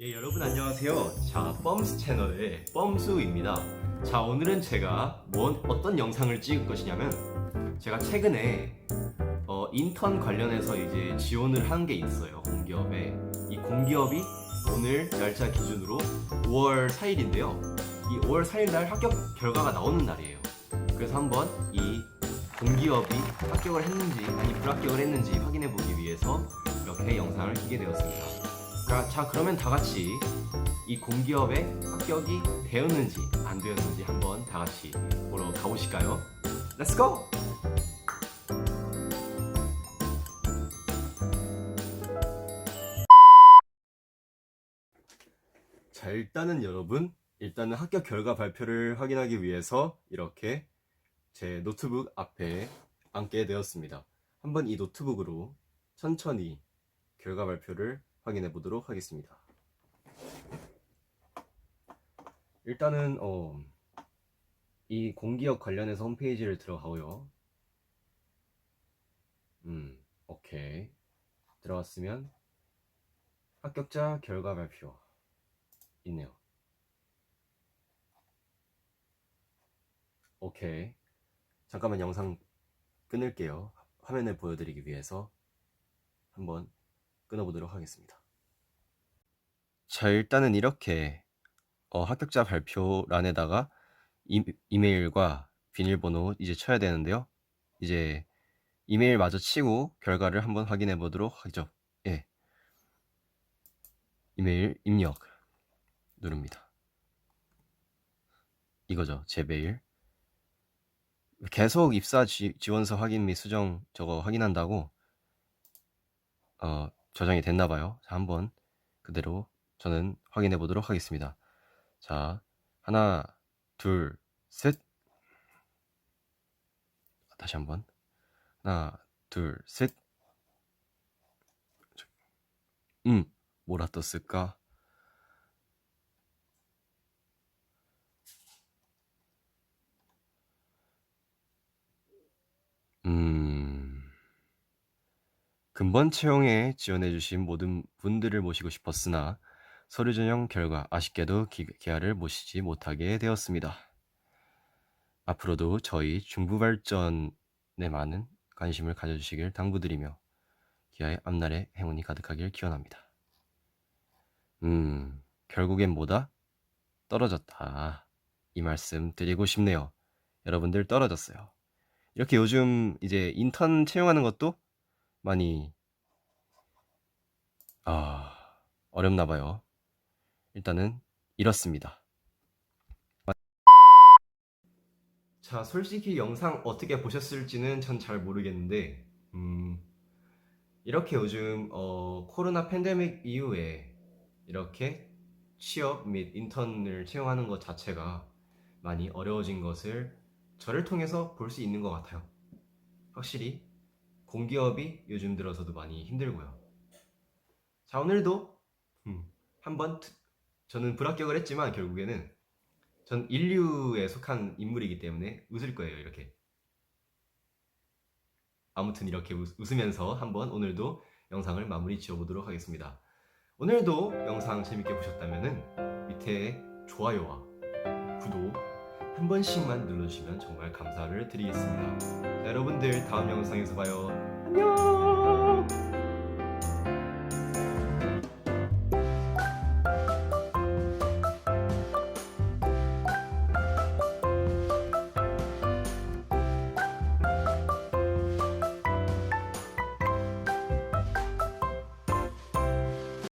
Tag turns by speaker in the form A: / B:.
A: 예, 여러분 안녕하세요. 자, 뻔스 채널의 뻔수입니다. 자, 오늘은 제가 뭔 어떤 영상을 찍을 것이냐면 제가 최근에 어, 인턴 관련해서 이제 지원을 한 게 있어요. 공기업에. 이 공기업이 오늘 날짜 기준으로 5월 4일인데요. 이 5월 4일 날 합격 결과가 나오는 날이에요. 그래서 한번 이 공기업이 합격을 했는지 아니 불합격을 했는지 확인해 보기 위해서 이렇게 영상을 키게 되었습니다. 자, 자 그러면 다 같이 이 공기업에 합격이 되었는지 안 되었는지 한번 다 같이 보러 가보실까요? Let's go! 자 일단은 여러분 일단은 합격 결과 발표를 확인하기 위해서 이렇게 제 노트북 앞에 앉게 되었습니다. 한번 이 노트북으로 천천히 결과 발표를 확인해 보도록 하겠습니다. 일단은 어, 이 공기업 관련해서 홈페이지를 들어가고요. 음, 오케이. 들어갔으면 합격자 결과 발표 있네요. 오케이. 잠깐만 영상 끊을게요. 화면을 보여드리기 위해서 한번 끊어보도록 하겠습니다. 자, 일단은 이렇게 어, 합격자 발표란에다가 이, 이메일과 비밀번호 이제 쳐야 되는데요. 이제 이메일 마저 치고 결과를 한번 확인해 보도록 하죠. 예. 이메일 입력 누릅니다. 이거죠. 제 메일. 계속 입사 지, 지원서 확인 및 수정 저거 확인한다고 어, 저장이 됐나 봐요. 자, 한번 그대로 저는 확인해 보도록 하겠습니다. 자, 하나, 둘, 셋. 다시 한번. 하나, 둘, 셋. 음, 뭐라 떴을까? 음, 근본 채용에 지원해주신 모든 분들을 모시고 싶었으나 서류 전형 결과 아쉽게도 기, 기아를 모시지 못하게 되었습니다. 앞으로도 저희 중부 발전에 많은 관심을 가져주시길 당부드리며 기아의 앞날에 행운이 가득하길 기원합니다. 음, 결국엔 뭐다? 떨어졌다. 이 말씀 드리고 싶네요. 여러분들 떨어졌어요. 이렇게 요즘 이제 인턴 채용하는 것도 많이 아 어렵나 봐요. 일단은 이렇습니다. 자, 솔직히 영상 어떻게 보셨을지는 전 잘 모르겠는데, 음, 이렇게 요즘 어, 코로나 팬데믹 이후에 이렇게 취업 및 인턴을 채용하는 것 자체가 많이 어려워진 것을 저를 통해서 볼 수 있는 것 같아요. 확실히 공기업이 요즘 들어서도 많이 힘들고요. 자, 오늘도 음, 한번 트- 저는 불합격을 했지만 결국에는 전 인류에 속한 인물이기 때문에 웃을 거예요, 이렇게. 아무튼 이렇게 웃, 웃으면서 한번 오늘도 영상을 마무리 지어보도록 하겠습니다. 오늘도 영상 재밌게 보셨다면 밑에 좋아요와 구독 한 번씩만 눌러주시면 정말 감사를 드리겠습니다. 자, 여러분들 다음 영상에서 봐요. 안녕!